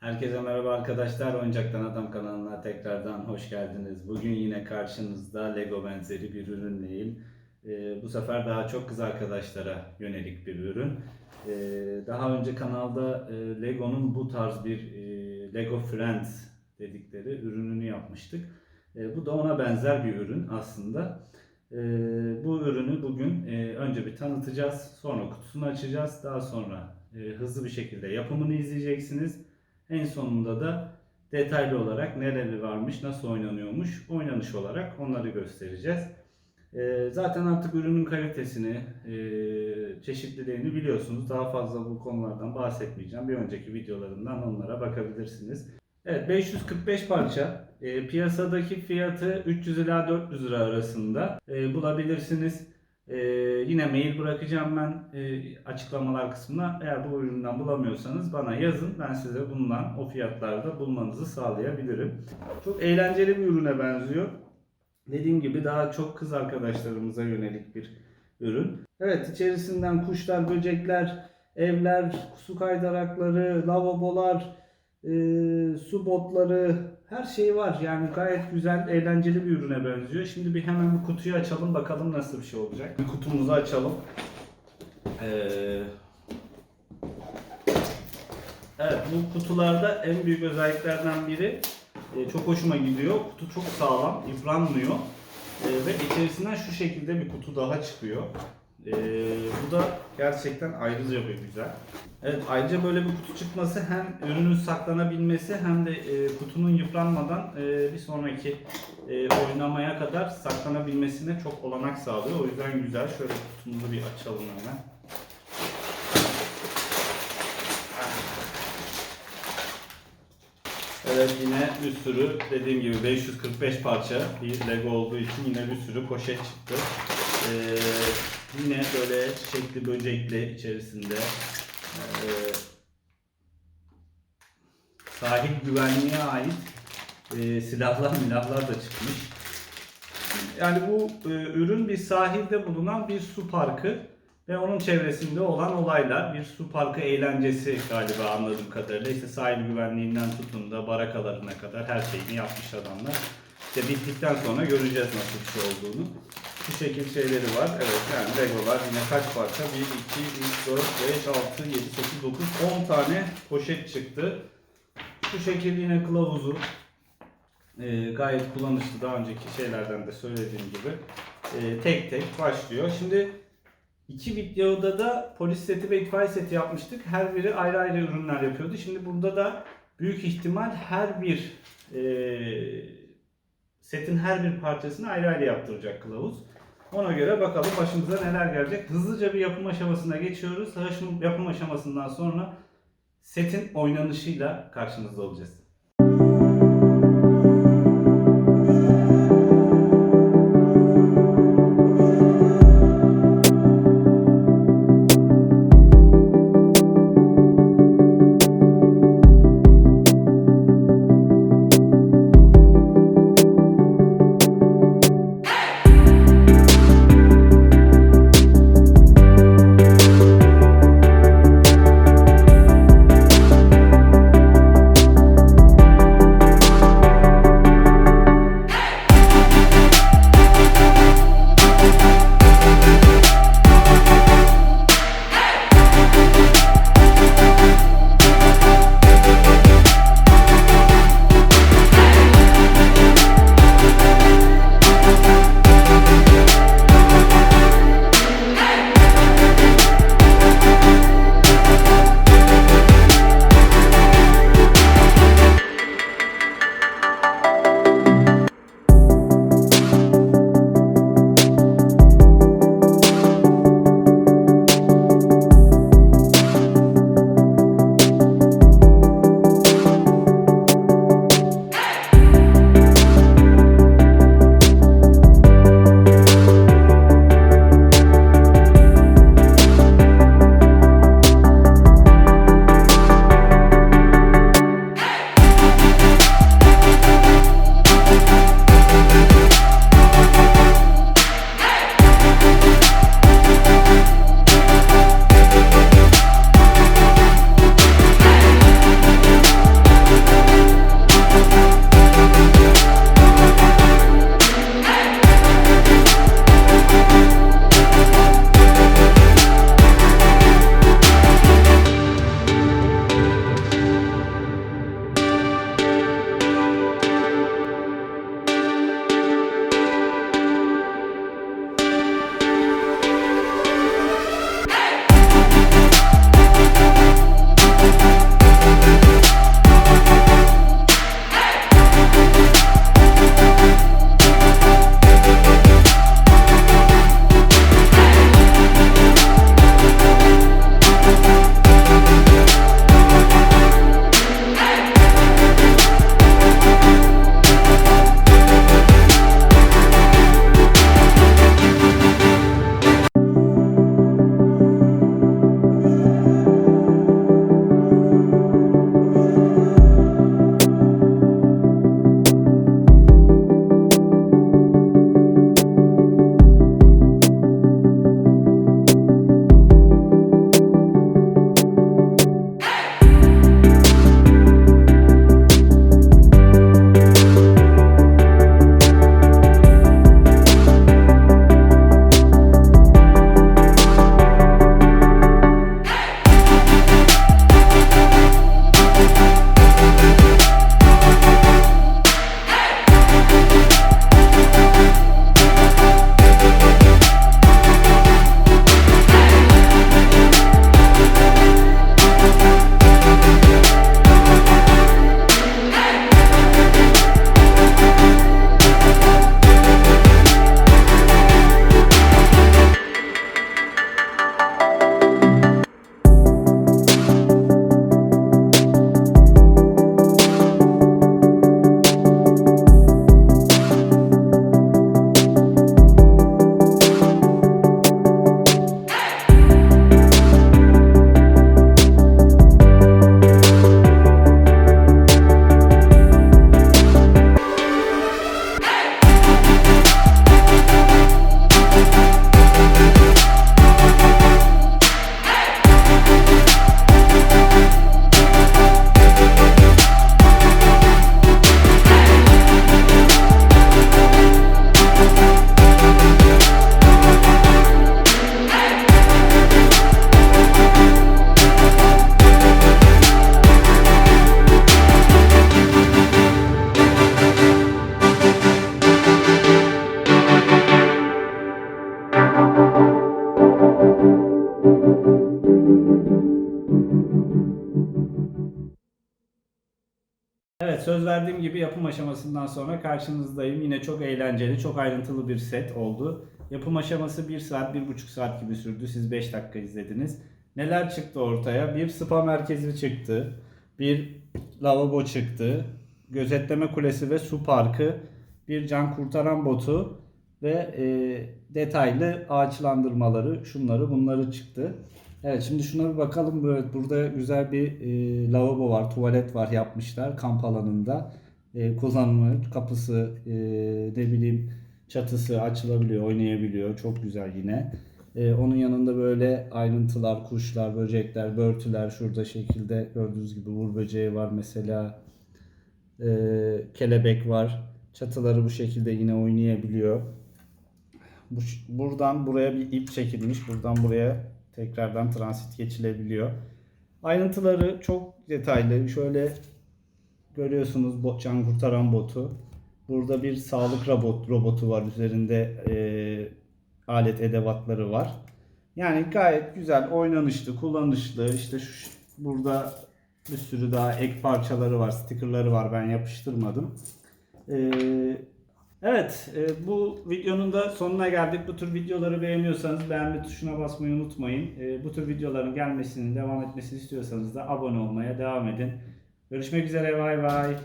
Herkese merhaba arkadaşlar. Oyuncaktan Adam kanalına tekrardan hoş geldiniz. Bugün yine karşınızda Lego benzeri bir ürünleyim. Ee, bu sefer daha çok kız arkadaşlara yönelik bir ürün. Ee, daha önce kanalda e, Lego'nun bu tarz bir e, Lego Friends dedikleri ürününü yapmıştık. E, bu da ona benzer bir ürün aslında. E, bu ürünü bugün e, önce bir tanıtacağız. Sonra kutusunu açacağız. Daha sonra e, hızlı bir şekilde yapımını izleyeceksiniz. En sonunda da detaylı olarak neleri varmış, nasıl oynanıyormuş, oynanış olarak onları göstereceğiz. Ee, zaten artık ürünün kalitesini, e, çeşitliliğini biliyorsunuz. Daha fazla bu konulardan bahsetmeyeceğim. Bir önceki videolarımdan onlara bakabilirsiniz. Evet 545 parça. Ee, piyasadaki fiyatı 300 ila 400 lira arasında Ee, bulabilirsiniz. Ee, yine mail bırakacağım ben e, açıklamalar kısmına. Eğer bu üründen bulamıyorsanız bana yazın. Ben size bundan o fiyatlarda bulmanızı sağlayabilirim. Çok eğlenceli bir ürüne benziyor. Dediğim gibi daha çok kız arkadaşlarımıza yönelik bir ürün. Evet içerisinden kuşlar, böcekler, evler, su kaydırakları, lavabolar, e, su botları her şey var. Yani gayet güzel, eğlenceli bir ürüne benziyor. Şimdi bir hemen bir kutuyu açalım bakalım nasıl bir şey olacak. Bir kutumuzu açalım. Ee, evet bu kutularda en büyük özelliklerden biri e, çok hoşuma gidiyor. Kutu çok sağlam, yıpranmıyor. E, ve içerisinden şu şekilde bir kutu daha çıkıyor. E, bu da gerçekten ayrıca bir güzel. Evet ayrıca böyle bir kutu çıkması hem ürünün saklanabilmesi hem de e, kutunun yıpranmadan e, bir sonraki e, oynamaya kadar saklanabilmesine çok olanak sağlıyor. O yüzden güzel. Şöyle kutumuzu bir açalım hemen. Evet yine bir sürü dediğim gibi 545 parça bir Lego olduğu için yine bir sürü poşet çıktı. Ee, yine böyle çiçekli böcekli içerisinde ee, sahil güvenliğe ait e, silahlar milahlar da çıkmış. Yani bu e, ürün bir sahilde bulunan bir su parkı ve onun çevresinde olan olaylar. Bir su parkı eğlencesi galiba anladığım kadarıyla. İşte sahil güvenliğinden tutun da barakalarına kadar her şeyini yapmış adamlar. İşte bittikten sonra göreceğiz nasıl bir şey olduğunu. Bu şekil şeyleri var. Evet yani Legolar yine kaç parça? 1, 2, 3, 4, 5, 6, 7, 8, 9, 10 tane poşet çıktı. Şu şekil yine kılavuzu. Ee, gayet kullanışlı daha önceki şeylerden de söylediğim gibi. Ee, tek tek başlıyor. Şimdi iki videoda da polis seti ve itfaiye seti yapmıştık. Her biri ayrı ayrı ürünler yapıyordu. Şimdi burada da büyük ihtimal her bir e, setin her bir parçasını ayrı ayrı yaptıracak kılavuz. Ona göre bakalım başımıza neler gelecek. Hızlıca bir yapım aşamasına geçiyoruz. Yapım- aşamasından sonra setin oynanışıyla karşınızda olacağız. Söz verdiğim gibi yapım aşamasından sonra karşınızdayım. Yine çok eğlenceli, çok ayrıntılı bir set oldu. Yapım aşaması 1 saat, 1,5 saat gibi sürdü. Siz 5 dakika izlediniz. Neler çıktı ortaya? Bir spa merkezi çıktı. Bir lavabo çıktı. Gözetleme kulesi ve su parkı. Bir can kurtaran botu ve e, detaylı ağaçlandırmaları, şunları bunları çıktı. Evet şimdi şuna bir bakalım. Böyle burada güzel bir e, lavabo var, tuvalet var yapmışlar kamp alanında. E, kullanımı, kapısı, e, ne bileyim çatısı açılabiliyor, oynayabiliyor. Çok güzel yine. E, onun yanında böyle ayrıntılar, kuşlar, böcekler, börtüler şurada şekilde gördüğünüz gibi vur böceği var mesela. E, kelebek var. Çatıları bu şekilde yine oynayabiliyor. Bu, buradan buraya bir ip çekilmiş. Buradan buraya tekrardan transit geçilebiliyor. Ayrıntıları çok detaylı. Şöyle görüyorsunuz bot, can kurtaran botu. Burada bir sağlık robot robotu var. Üzerinde e, alet edevatları var. Yani gayet güzel, oynanışlı, kullanışlı. İşte şu, burada bir sürü daha ek parçaları var, stickerları var. Ben yapıştırmadım. Ee, evet, e, bu videonun da sonuna geldik. Bu tür videoları beğeniyorsanız beğenme tuşuna basmayı unutmayın. E, bu tür videoların gelmesini, devam etmesini istiyorsanız da abone olmaya devam edin. Görüşmek üzere, bay bay.